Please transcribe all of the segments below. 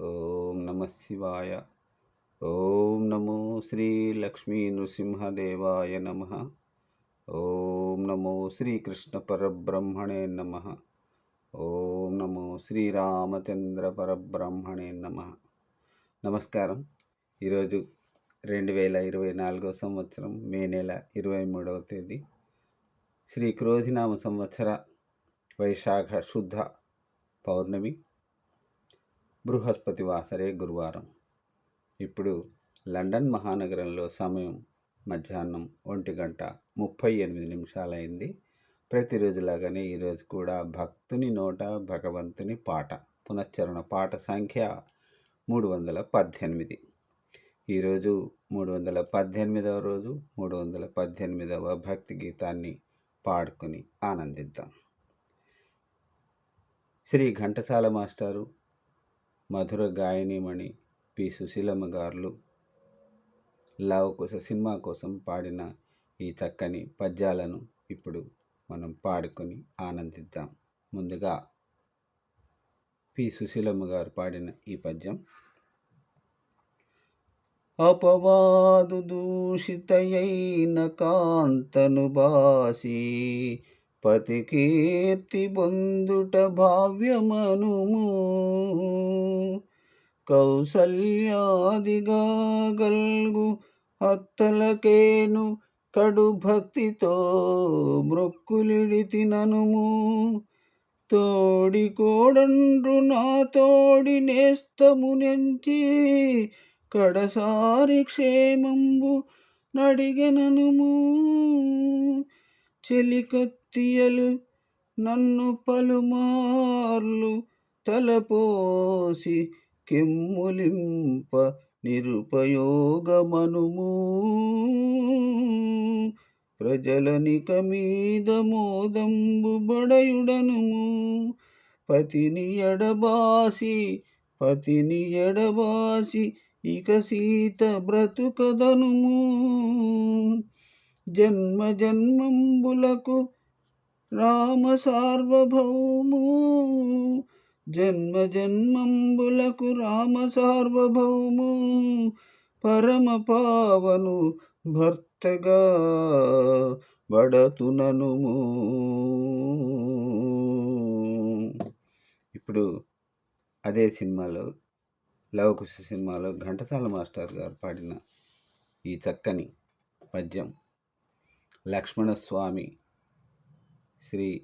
ఓం నమ శివాయ. ఓం నమో శ్రీ లక్ష్మీ నృసింహదేవాయ నమ. ఓం నమో శ్రీకృష్ణ పరబ్రహ్మణే నమ. ఓం నమో శ్రీరామచంద్ర పరబ్రహ్మణే నమ. నమస్కారం. ఈరోజు రెండు వేల ఇరవై నాలుగో సంవత్సరం మే నెల ఇరవై మూడవ తేదీ. శ్రీ క్రోధినామ సంవత్సర వైశాఖ శుద్ధ పౌర్ణమి. బృహస్పతి వాసరే గురువారం. ఇప్పుడు లండన్ మహానగరంలో సమయం మధ్యాహ్నం ఒంటి గంట ముప్పై ఎనిమిది నిమిషాలైంది. ప్రతిరోజులాగానే ఈరోజు కూడా భక్తుని నోట భగవంతుని పాట పునశ్చరణ పాట సంఖ్య మూడు వందల పద్దెనిమిది ఈరోజు మూడు వందల పద్దెనిమిదవ రోజు మూడు వందల పద్దెనిమిదవ భక్తి గీతాన్ని పాడుకుని ఆనందిద్దాం. శ్రీ ఘంటసాల మాస్టారు మధుర గాయనిమణి పి. సుశీలమ్మ గారు లవకుశ సినిమా కోసం పాడిన ఈ చక్కని పద్యాలను ఇప్పుడు మనం పాడుకొని ఆనందిద్దాం. ముందుగా పి. సుశీలమ్మ గారు పాడిన ఈ పద్యం. అపవాదు దూషితయైన కాంతను బాసి పతికీర్తి పొందుట భావ్యమనుము. కౌసల్యాదిగా గల్గు అత్తలకేను కడు భక్తితో మృక్కులిడి ననుము తోడి కోడండ్రు నా తోడి నేస్తము నెంచి కడసారి క్షేమంబు నడిగెననుము. తీయలు నన్ను పలుమార్లు తలపోసి కెమ్ములింప నిరుపయోగమనుము. ప్రజలనిక మీద మోదంబు బడయుడనుము. పతిని ఎడబాసి పతిని ఎడబాసి ఇక సీత బ్రతుకదనుము. జన్మ జన్మంబులకు రామ సార్వభౌము. జన్మ జన్మంబులకు రామ సార్వభౌము. పరమ పావను భర్తగా బడతునను ఇప్పుడు అదే సినిమాలో లవకుశ సినిమాలో ఘంటసాల మాస్టర్ గారు పాడిన ఈ చక్కని పద్యం లక్ష్మణస్వామి శ్రీ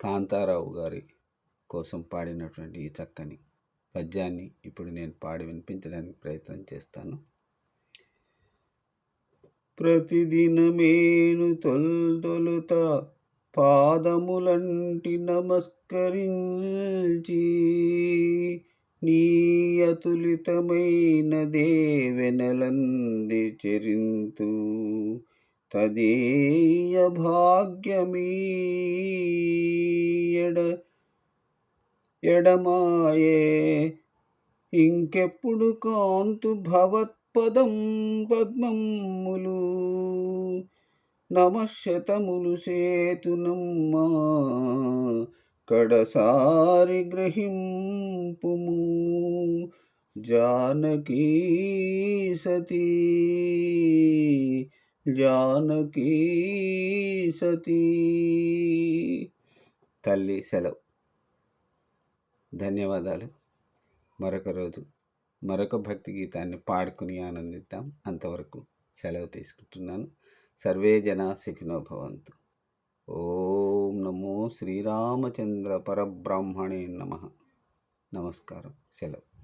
కాంతారావు గారి కోసం పాడినటువంటి ఈ చక్కని పద్యాన్ని ఇప్పుడు నేను పాడి వినిపించడానికి ప్రయత్నం చేస్తాను. ప్రతిదినమేను తొల్దొలుత పాదములంటి నమస్కరించి నీ అతులితమైన దేవెనలంది చెరింతూ తదేయ భాగ్యమీయడ ఎడమాయే. ఇంకెప్పుడు కాంతు భవత్పదం పద్మములు నమశతములు సేతునమ్మా కడసారి గ్రహింపుము జానకీ సతీ. జానకీ సతీ తల్లి సెలవు. ధన్యవాదాలు. మరొక రోజు మరొక భక్తి గీతాన్ని పాడుకుని ఆనందిద్దాం. అంతవరకు సెలవు తీసుకుంటున్నాను. సర్వే జనా సుఖినో భవంతు. ఓం నమో శ్రీరామచంద్ర పరబ్రాహ్మణే నమ. నమస్కారం. సెలవు.